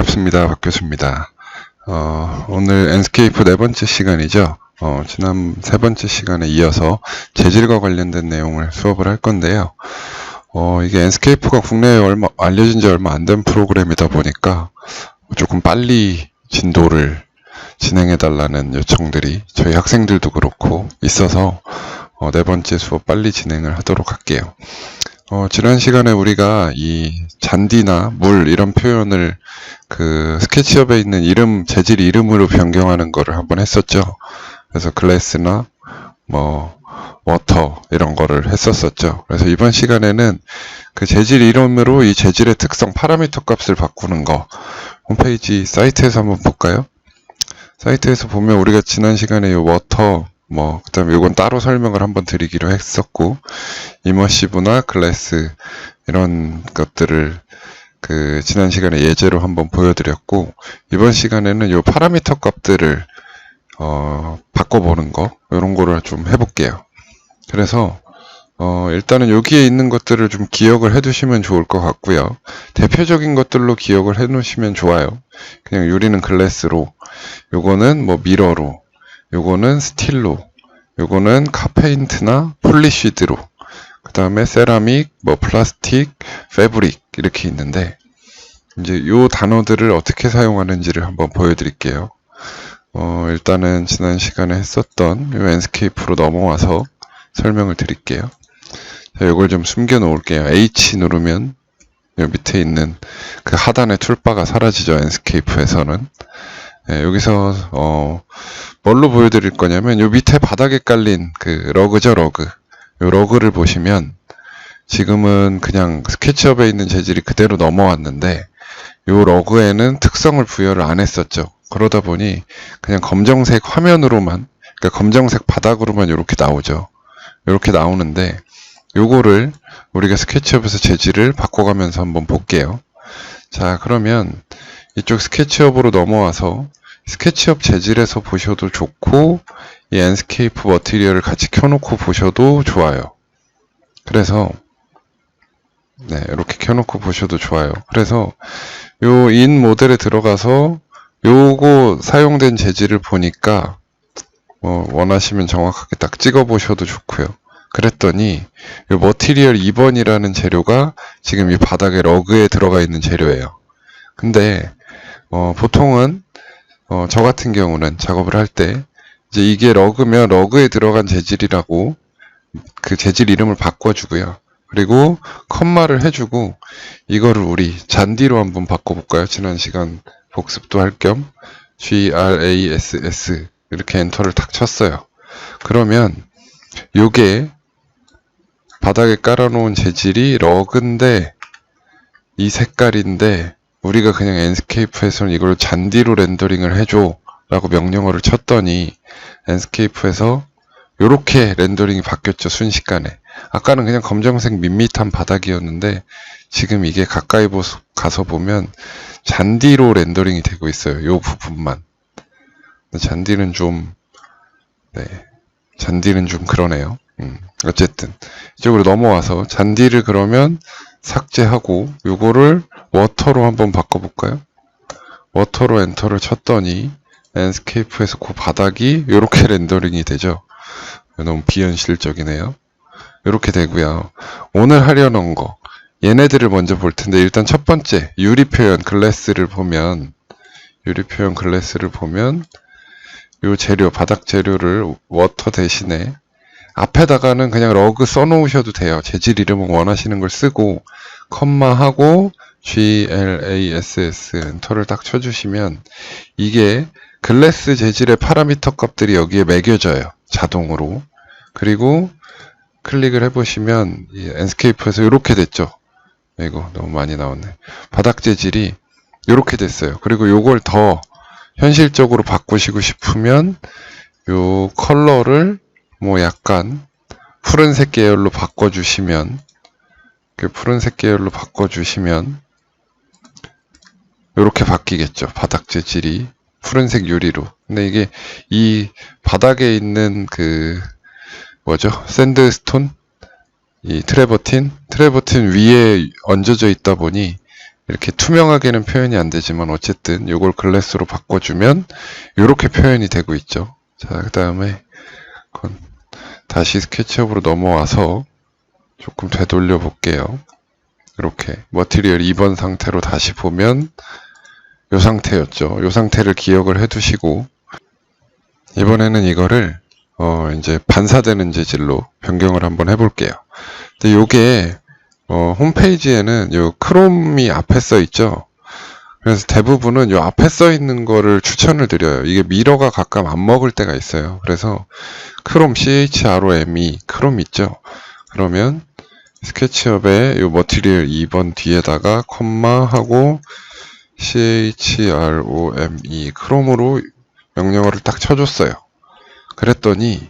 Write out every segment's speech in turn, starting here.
반갑습니다. 박 교수입니다. 어, 오늘 엔스케이프 네 번째 시간이죠. 어, 지난 세 번째 시간에 이어서 재질과 관련된 내용을 수업을 할 건데요. 어, 이게 엔스케이프가 국내에 얼마, 알려진 지 얼마 안 된 프로그램이다 보니까 조금 빨리 진도를 진행해 달라는 요청들이 저희 학생들도 그렇고 있어서 어, 네 번째 수업 빨리 진행을 하도록 할게요. 어, 지난 시간에 우리가 이 잔디나 물 이런 표현을 그 스케치업에 있는 이름, 재질 이름으로 변경하는 거를 한번 했었죠. 그래서 글래스나 뭐 워터 이런 거를 했었었죠. 그래서 이번 시간에는 그 재질 이름으로 이 재질의 특성 파라미터 값을 바꾸는 거 홈페이지 사이트에서 한번 볼까요? 사이트에서 보면 우리가 지난 시간에 이 워터 뭐 그다음에 이건 따로 설명을 한번 드리기로 했었고 이머시브나 글래스 이런 것들을 그 지난 시간에 예제로 한번 보여드렸고 이번 시간에는 이 파라미터 값들을 어, 바꿔보는 거 이런 거를 좀 해볼게요. 그래서 어, 일단은 여기에 있는 것들을 좀 기억을 해두시면 좋을 것 같고요. 대표적인 것들로 기억을 해놓으시면 좋아요. 그냥 유리는 글래스로, 요거는 뭐 미러로, 요거는 스틸로, 요거는 카페인트나 폴리쉬드로, 그 다음에 세라믹, 뭐 플라스틱, 패브릭 이렇게 있는데 이제 요 단어들을 어떻게 사용하는지를 한번 보여드릴게요. 어, 일단은 지난 시간에 했었던 요 엔스케이프로 넘어와서 설명을 드릴게요. 자, 요걸 좀 숨겨 놓을게요. H 누르면 요 밑에 있는 그 하단의 툴바가 사라지죠. 엔스케이프에서는. 네, 여기서 어, 뭘로 보여드릴 거냐면 요 밑에 바닥에 깔린 그 러그죠, 러그. 요 러그를 보시면 지금은 그냥 스케치업에 있는 재질이 그대로 넘어왔는데 요 러그에는 특성을 부여를 안 했었죠. 그러다 보니 그냥 검정색 화면으로만 그러니까 검정색 바닥으로만 이렇게 나오죠. 이렇게 나오는데 요거를 우리가 스케치업에서 재질을 바꿔가면서 한번 볼게요. 자 그러면 이쪽 스케치업으로 넘어와서 스케치업 재질에서 보셔도 좋고 이 엔스케이프 머티리얼을 같이 켜놓고 보셔도 좋아요. 그래서 네 이렇게 켜놓고 보셔도 좋아요. 그래서 요 인 모델에 들어가서 요거 사용된 재질을 보니까 뭐 원하시면 정확하게 딱 찍어 보셔도 좋고요. 그랬더니 요 머티리얼 2번이라는 재료가 지금 이 바닥에 러그에 들어가 있는 재료예요. 근데 어, 보통은 어, 저 같은 경우는 작업을 할 때 이제 이게 러그면 러그에 들어간 재질이라고 그 재질 이름을 바꿔주고요. 그리고 컴마를 해주고 이거를 우리 잔디로 한번 바꿔볼까요? 지난 시간 복습도 할 겸 grass 이렇게 엔터를 탁 쳤어요. 그러면 요게 바닥에 깔아놓은 재질이 러그인데 이 색깔인데 우리가 그냥 엔스케이프에서는 이걸 잔디로 렌더링을 해줘 라고 명령어를 쳤더니 엔스케이프에서 요렇게 렌더링이 바뀌었죠 순식간에. 아까는 그냥 검정색 밋밋한 바닥이었는데 지금 이게 가까이 보- 가서 보면 잔디로 렌더링이 되고 있어요 요 부분만. 잔디는 좀 네, 잔디는 좀 그러네요. 음, 어쨌든. 이쪽으로 넘어와서 잔디를 그러면 삭제하고 요거를 워터로 한번 바꿔볼까요? 워터로 엔터를 쳤더니 랜스케이프에서 그 바닥이 이렇게 렌더링이 되죠. 너무 비현실적이네요. 이렇게 되고요. 오늘 하려는 거 얘네들을 먼저 볼 텐데 일단 첫 번째 유리 표현 글래스를 보면 유리 표현 글래스를 보면 요 재료 바닥 재료를 워터 대신에 앞에다가는 그냥 러그 써놓으셔도 돼요. 재질 이름은 원하시는 걸 쓰고 컴마하고 glass 엔터를 딱 쳐주시면 이게 글래스 재질의 파라미터 값들이 여기에 매겨져요. 자동으로. 그리고 클릭을 해보시면 이 엔스케이프에서 이렇게 됐죠. 이거 너무 많이 나왔네. 바닥 재질이 이렇게 됐어요. 그리고 요걸 더 현실적으로 바꾸시고 싶으면 요 컬러를 뭐 약간 푸른색 계열로 바꿔주시면 그 푸른색 계열로 바꿔주시면 이렇게 바뀌겠죠. 바닥 재질이 푸른색 유리로. 근데 이게 이 바닥에 있는 그 뭐죠? 샌드스톤 이 트레버틴 트레버틴 위에 얹어져 있다 보니 이렇게 투명하게는 표현이 안 되지만 어쨌든 이걸 글래스로 바꿔주면 이렇게 표현이 되고 있죠. 자, 그 다음에 다시 스케치업으로 넘어와서 조금 되돌려 볼게요. 이렇게 머티리얼 2번 상태로 다시 보면 이 상태였죠. 이 상태를 기억을 해두시고 이번에는 이거를 어 이제 반사되는 재질로 변경을 한번 해볼게요. 근데 요게 어 홈페이지에는 요 크롬이 앞에 써 있죠. 그래서 대부분은 요 앞에 써 있는 거를 추천을 드려요. 이게 미러가 가끔 안 먹을 때가 있어요. 그래서 크롬 CHROME 크롬 있죠. 그러면 스케치업에 요 머티리얼 2번 뒤에다가 콤마 하고 CHROME 크롬으로 명령어를 딱 쳐줬어요. 그랬더니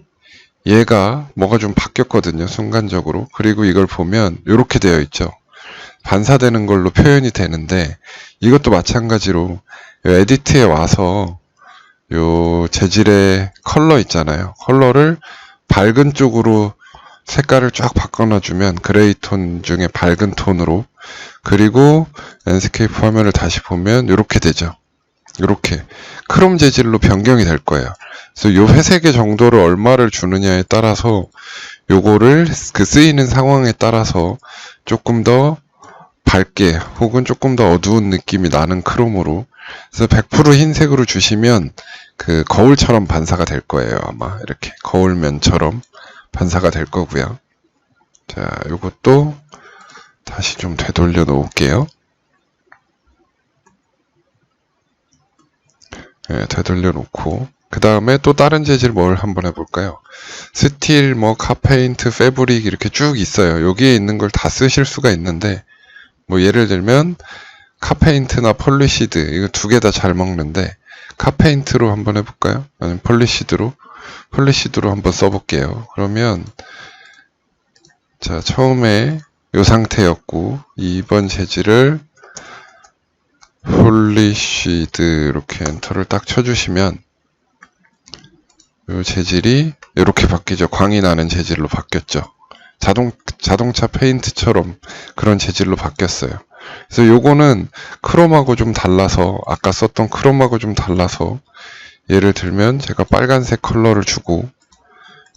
얘가 뭐가 좀 바뀌었거든요. 순간적으로. 그리고 이걸 보면 이렇게 되어 있죠. 반사되는 걸로 표현이 되는데 이것도 마찬가지로 요 에디트에 와서 요 재질의 컬러 있잖아요. 컬러를 밝은 쪽으로 색깔을 쫙 바꿔놔주면 그레이 톤 중에 밝은 톤으로 그리고 랜스케이프 화면을 다시 보면 이렇게 되죠. 이렇게 크롬 재질로 변경이 될 거예요. 그래서 요 회색의 정도를 얼마를 주느냐에 따라서 요거를 그 쓰이는 상황에 따라서 조금 더 밝게 혹은 조금 더 어두운 느낌이 나는 크롬으로 그래서 100% 흰색으로 주시면 그 거울처럼 반사가 될 거예요 아마 이렇게 거울면처럼 반사가 될 거고요. 자 요것도 다시 좀 되돌려 놓을게요. 네, 되돌려 놓고. 그 다음에 또 다른 재질 뭘 한번 해볼까요? 스틸 뭐 카페인트 패브릭 이렇게 쭉 있어요. 여기에 있는 걸 다 쓰실 수가 있는데 뭐 예를 들면 카페인트나 폴리시드 이거 두 개 다 잘 먹는데 카페인트로 한번 해볼까요? 아니면 폴리시드로 폴리시드로 한번 써볼게요. 그러면 자 처음에 이 상태였고 2번 재질을 폴리시드 이렇게 엔터를 딱 쳐주시면 이 재질이 이렇게 바뀌죠. 광이 나는 재질로 바뀌었죠. 자동, 자동차 페인트처럼 그런 재질로 바뀌었어요. 그래서 요거는 크롬하고 좀 달라서, 아까 썼던 크롬하고 좀 달라서, 예를 들면 제가 빨간색 컬러를 주고,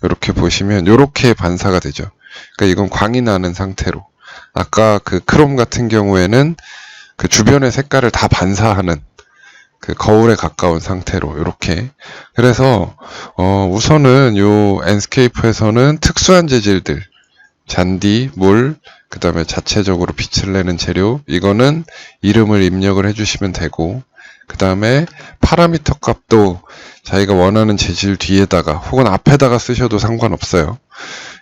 이렇게 보시면 이렇게 반사가 되죠. 그러니까 이건 광이 나는 상태로. 아까 그 크롬 같은 경우에는 그 주변의 색깔을 다 반사하는 그 거울에 가까운 상태로 이렇게 그래서 어 우선은 요 엔스케이프에서는 특수한 재질들 잔디, 물, 그 다음에 자체적으로 빛을 내는 재료, 이거는 이름을 입력을 해주시면 되고, 그 다음에 파라미터 값도 자기가 원하는 재질 뒤에다가 혹은 앞에다가 쓰셔도 상관없어요.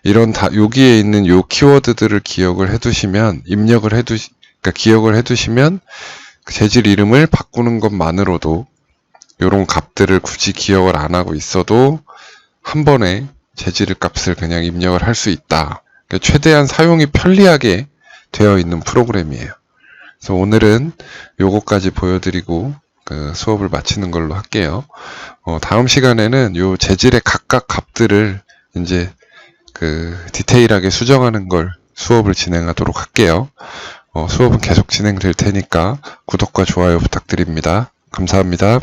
이런 다, 여기에 있는 요 키워드들을 기억을 해두시면, 입력을 해두, 그러니까 기억을 해두시면, 그 재질 이름을 바꾸는 것만으로도, 요런 값들을 굳이 기억을 안 하고 있어도, 한 번에 재질 값을 그냥 입력을 할 수 있다. 그러니까 최대한 사용이 편리하게 되어 있는 프로그램이에요. 그래서 오늘은 요거까지 보여드리고 그 수업을 마치는 걸로 할게요. 어, 다음 시간에는 요 재질의 각각 값들을 이제 그 디테일하게 수정하는 걸 수업을 진행하도록 할게요. 어, 수업은 계속 진행될 테니까 구독과 좋아요 부탁드립니다. 감사합니다.